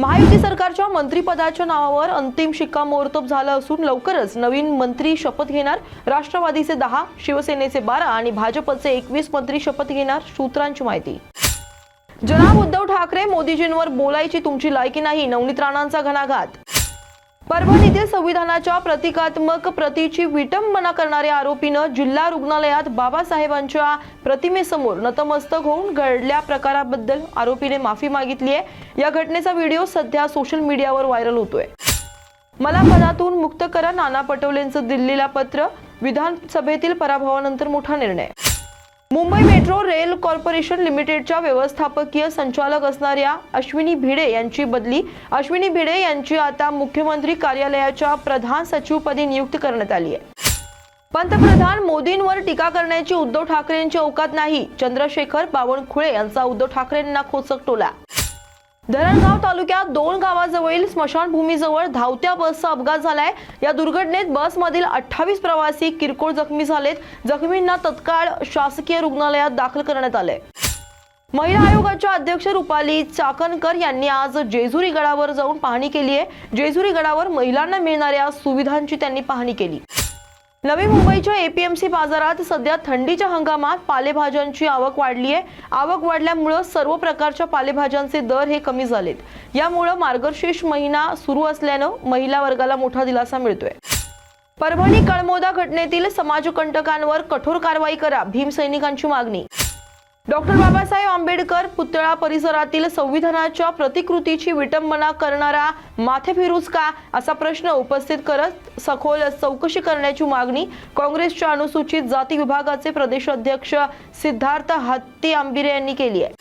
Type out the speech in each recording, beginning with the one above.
महायुती सरकारच्या मंत्रिपदाच्या नावावर अंतिम शिक्कामोर्तब झालं असून लवकरच नवीन मंत्री शपथ घेणार राष्ट्रवादीचे दहा शिवसेनेचे बारा आणि भाजपचे एकवीस मंत्री शपथ घेणार सूत्रांची माहिती. जनाब उद्धव ठाकरे मोदीजींवर बोलायची तुमची लायकी नाही नवनीत राणांचा घणाघात परभणीतील संविधानाच्या प्रतिकात्मक प्रतीची विटंबना करणाऱ्या आरोपीनं जिल्हा रुग्णालयात बाबासाहेबांच्या प्रतिमेसमोर नतमस्तक होऊन घडल्या प्रकाराबद्दल आरोपीने माफी मागितली आहे. या घटनेचा व्हिडिओ सध्या सोशल मीडियावर व्हायरल होतोय. मला पदातून मुक्त करा नाना पटोलेंचं दिल्लीला पत्र विधानसभेतील पराभवानंतर मोठा निर्णय. मुंबई मेट्रो रेल कॉर्पोरेशन लिमिटेडच्या व्यवस्थापकीय संचालक असणाऱ्या अश्विनी भिडे यांची बदली. अश्विनी भिडे यांची आता मुख्यमंत्री कार्यालयाच्या प्रधान सचिवपदी नियुक्ती करण्यात आली आहे. पंतप्रधान मोदींवर टीका करण्याची उद्धव ठाकरेंची औकात नाही. चंद्रशेखर बावनकुळे यांचा उद्धव ठाकरेंना खोचक टोला. धरणगाव तालुक्यात दोन गावाजवळील स्मशानभूमीजवळ धावत्या बसचा अपघात झालाय. या दुर्घटनेत बसमधील अठ्ठावीस प्रवासी किरकोळ जखमी झालेत. जखमींना तत्काळ शासकीय रुग्णालयात दाखल करण्यात आले महिला आयोगाच्या अध्यक्ष रुपाली चाकणकर यांनी आज जेजुरी गडावर जाऊन पाहणी केली आहे. जेजुरी गडावर महिलांना मिळणाऱ्या सुविधांची त्यांनी पाहणी केली. नवी मुंबईच्या एपीएमसी बाजारात सध्या थंडीच्या हंगामात पालेभाज्यांची आवक वाढली आहे आवक वाढल्यामुळं सर्व प्रकारच्या पालेभाज्यांचे दर हे कमी झालेत. यामुळं मार्गशीर्ष महिना सुरू असल्यानं महिला वर्गाला मोठा दिलासा मिळतोय. परभणी कळमोदा घटनेतील समाजकंटकांवर कठोर कारवाई करा भीमसैनिकांची मागणी डॉक्टर बाबासाहेब आंबेडकर पुतळा परिसरातील संविधानाच्या प्रतिकृतीची विटंबना करणारा माथेफिरूज का असा प्रश्न उपस्थित करत सखोल चौकशी करण्याची मागणी काँग्रेसच्या अनुसूचित जाती विभागाचे प्रदेश अध्यक्ष सिद्धार्थ हत्ती आंबिरे यांनी केली आहे.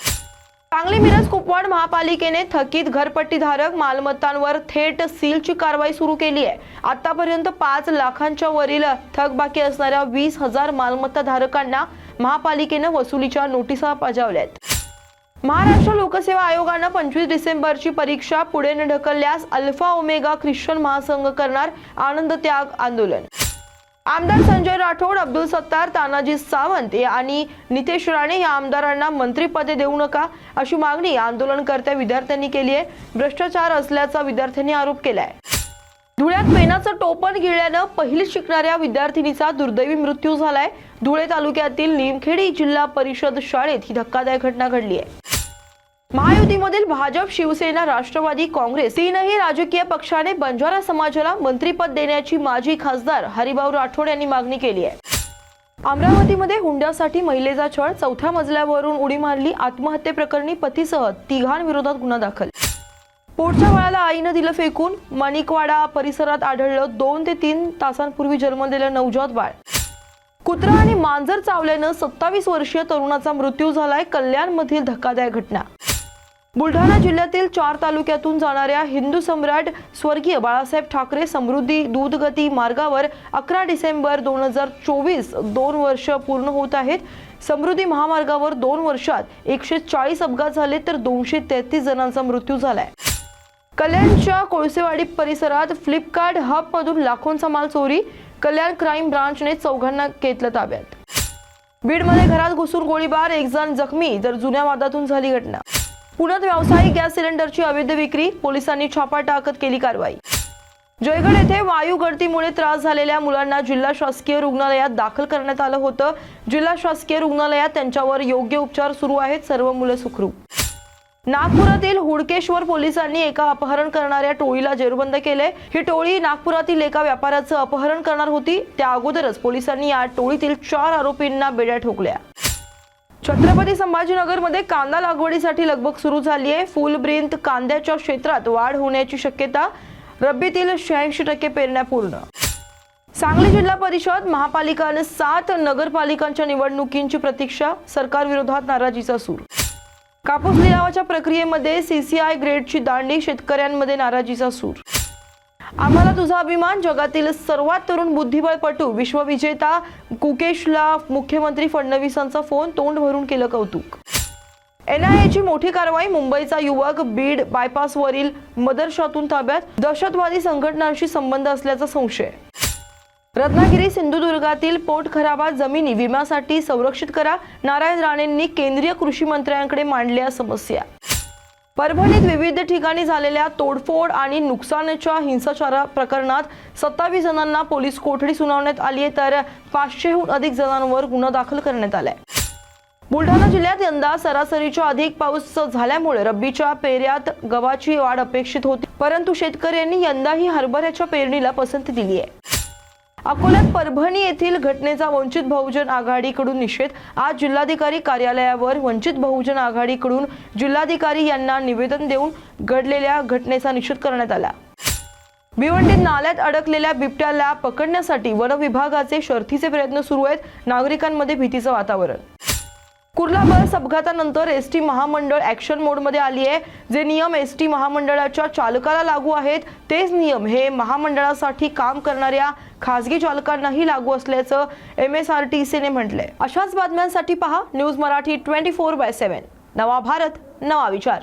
सांगली मिरज कुपवाड महापालिकेने थकीत घरपट्टीधारक मालमत्तांवर थेट सीलची कारवाई सुरू केली आहे. आतापर्यंत पाच लाखांच्या वरील थकबाकी असणाऱ्या वीस हजार मालमत्ता धारकांना महापालिकेनं वसुलीच्या नोटिसा बजावल्यात. महाराष्ट्र लोकसेवा आयोगानं पंचवीस डिसेंबरची परीक्षा पुढे न ढकलल्यास अल्फा ओमेगा ख्रिश्चन महासंघ करणार आनंद त्याग आंदोलन. आमदार संजय राठोड अब्दुल सत्तार तानाजी सावंत आणि नितेश राणे या आमदारांना मंत्रिपदे देऊ नका अशी मागणी आंदोलनकर्त्या विद्यार्थ्यांनी केली आहे. भ्रष्टाचार असल्याचा विद्यार्थ्यांनी आरोप केला आहे धुळ्यात पेनाचं टोपण गिळल्यानं पहिली शिकणाऱ्या विद्यार्थिनीचा दुर्दैवी मृत्यू झालाय. धुळे तालुक्यातील निमखेडी जिल्हा परिषद शाळेत ही धक्कादायक घटना घडली आहे. महायुतीमधील भाजप शिवसेना राष्ट्रवादी काँग्रेस तीनही राजकीय पक्षाने बंजारा समाजाला मंत्रीपद देण्याची माजी खासदार हरिभाऊ राठोड यांनी मागणी केली आहे. अमरावतीमध्ये हुंड्यासाठी महिलेचा छळ चौथ्या मजल्यावरून उडी मारली आत्महत्येप्रकरणी पतीसह तिघांविरोधात गुन्हा दाखल. पोटच्या बाळाला आईनं दिलं फेकून. माणिकवाडा परिसरात आढळलं दोन ते तीन तासांपूर्वी जन्मलेलं नवजात बाळ. कुत्रा आणि मांजर चावल्यानं सत्तावीस वर्षीय तरुणाचा मृत्यू झालाय कल्याणमधील धक्कादायक घटना. बुलढाणा जिल्ह्यातील चार तालुक्यातून जाणाऱ्या हिंदू सम्राट स्वर्गीय बाळासाहेब ठाकरे समृद्धी दूधगती मार्गावर अकरा डिसेंबर दोन हजार चोवीस दोन वर्ष पूर्ण होत आहेत. समृद्धी महामार्गावर दोन वर्षात एकशे चाळीस अपघात झाले तर दोनशे तेहतीस जणांचा मृत्यू झालाय. कल्याणच्या कोळसेवाडी परिसरात फ्लिपकार्ट हबमधून लाखोंचा माल चोरी कल्याण क्राईम ब्रांचने चौघांना घेतलं ताब्यात. बीडमध्ये घरात घुसून गोळीबार एक जण जखमी तर जुन्या वादातून झाली घटना. पुण्यात व्यावसायिक गॅस सिलेंडरची अवैध विक्री पोलिसांनी छापा टाकत केली कारवाई. जयगड येथे वायू गळतीमुळे त्रास झालेल्या मुलांना जिल्हा शासकीय रुग्णालयात दाखल करण्यात आलं होतं. जिल्हा शासकीय रुग्णालयात त्यांच्यावर योग्य उपचार सुरू आहेत सर्व मुलं सुखरूप. नागपुरातील हुडकेश्वर पोलिसांनी एका अपहरण करणाऱ्या टोळीला जेरबंद केले. ही टोळी नागपुरातील एका व्यापाऱ्याचं अपहरण करणार होती. त्या अगोदरच पोलिसांनी या टोळीतील चार आरोपींना बेड्या ठोकल्या. छत्रपती संभाजीनगरमध्ये कांदा लागवडीसाठी लगबग सुरू झाली आहे फुलब्रिंत कांद्याच्या क्षेत्रात वाढ होण्याची शक्यता रब्बीतील शहाऐंशी टक्के पेरण्या पूर्ण. सांगली जिल्हा परिषद महापालिका आणि सात नगरपालिकांच्या निवडणुकींची प्रतीक्षा सरकारविरोधात नाराजीचा सूर. कापूस लिलावाच्या प्रक्रियेमध्ये सीसीआय ग्रेडची दांडी शेतकऱ्यांमध्ये नाराजीचा सूर. आम्हाला तुझा अभिमान जगातील सर्वात तरुण बुद्धिबळपटू विश्वविजेता कुकेशला मुख्यमंत्री फडणवीसांचा फोन तोंड भरून केलं कौतुक. एनआयएची मोठी कारवाई मुंबईचा युवक बीड बायपासवरील मदरशातून ताब्यात दहशतवादी संघटनांशी संबंध असल्याचा संशय. रत्नागिरी सिंधुदुर्गातील पोटखराबा जमिनी विम्यासाठी संरक्षित करा. नारायण राणेंनी केंद्रीय कृषी मंत्र्यांकडे मांडल्या समस्या. परभणीत विविध ठिकाणी झालेल्या तोडफोड आणि नुकसानाच्या हिंसाचारा प्रकरणात सत्तावीस जणांना पोलीस कोठडी सुनावण्यात आली आहे तर पाचशेहून अधिक जणांवर गुन्हा दाखल करण्यात आलाय. बुलढाणा जिल्ह्यात यंदा सरासरीच्या अधिक पाऊस झाल्यामुळे रब्बीच्या पेऱ्यात गव्हाची वाढ अपेक्षित होती परंतु शेतकऱ्यांनी यंदाही हरभऱ्याच्या पेरणीला पसंती दिली आहे. अकोल्यात परभणी येथील घटनेचा वंचित बहुजन आघाडीकडून निषेध. आज जिल्हाधिकारी कार्यालयावर वंचित बहुजन आघाडीकडून जिल्हाधिकारी यांना निवेदन देऊन घडलेल्या घटनेचा निषेध करण्यात आला. भिवंडीत नाल्यात अडकलेल्या बिबट्याला पकडण्यासाठी वन विभागाचे शर्थीचे प्रयत्न सुरू आहेत. नागरिकांमध्ये भीतीचं वातावरण. कुर्ला बस अपघातानंतर एस टी महामंडळ ॲक्शन मोडमध्ये आली आहे. जे नियम एस टी महामंडळाच्या चालकाला लागू आहेत तेच नियम हे महामंडळासाठी काम करणाऱ्या खासगी चालकांनाही लागू असल्याचं एम एस आर टी सीने म्हटलंय. अशाच बातम्यांसाठी पहा news Marathi twenty four by seven नवा भारत नवा विचार.